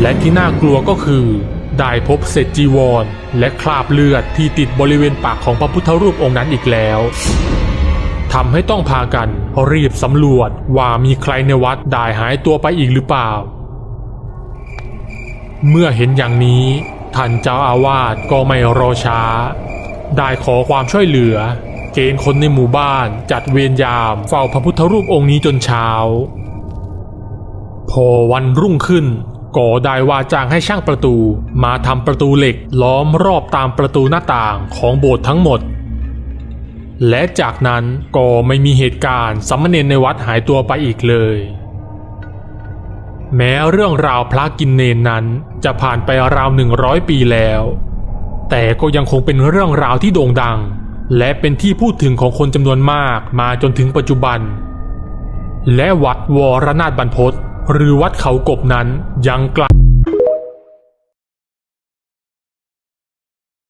และที่น่ากลัวก็คือ ได้พบเศษจีวร และคราบเลือดที่ติดบริเวณปากของพระพุทธรูปองค์นั้นอีกแล้วทำให้ต้องพากันรีบสำรวจว่ามีใครในวัดได้หายตัวไปอีกหรือเปล่า เมื่อเห็นอย่างนี้ท่านเจ้าอาวาสก็ไม่รอช้า ได้ขอความช่วยเหลือ เกณฑ์คนในหมู่บ้านจัดเวรยามเฝ้าพระพุทธรูปองค์นี้จนเช้า พอวันรุ่งขึ้น ก็ได้ว่าจ้างให้ช่างประตู มาทำประตูเหล็กล้อมรอบตามประตูหน้าต่างของโบสถ์ทั้งหมด และจากนั้นก็ไม่มีเหตุการณ์สามเณรในวัดหายตัวไปอีกเลย แม้เรื่องราวพระกินเนนนั้นจะผ่านไปราวหนึ่งร้อยปีแล้ว แต่ก็ยังคงเป็นเรื่องราวที่โด่งดัง และเป็นที่พูดถึงของคนจำนวนมากมาจนถึงปัจจุบัน และวัดวรนาถบรรพต หรือวัดเขากบนั้นยังกลับ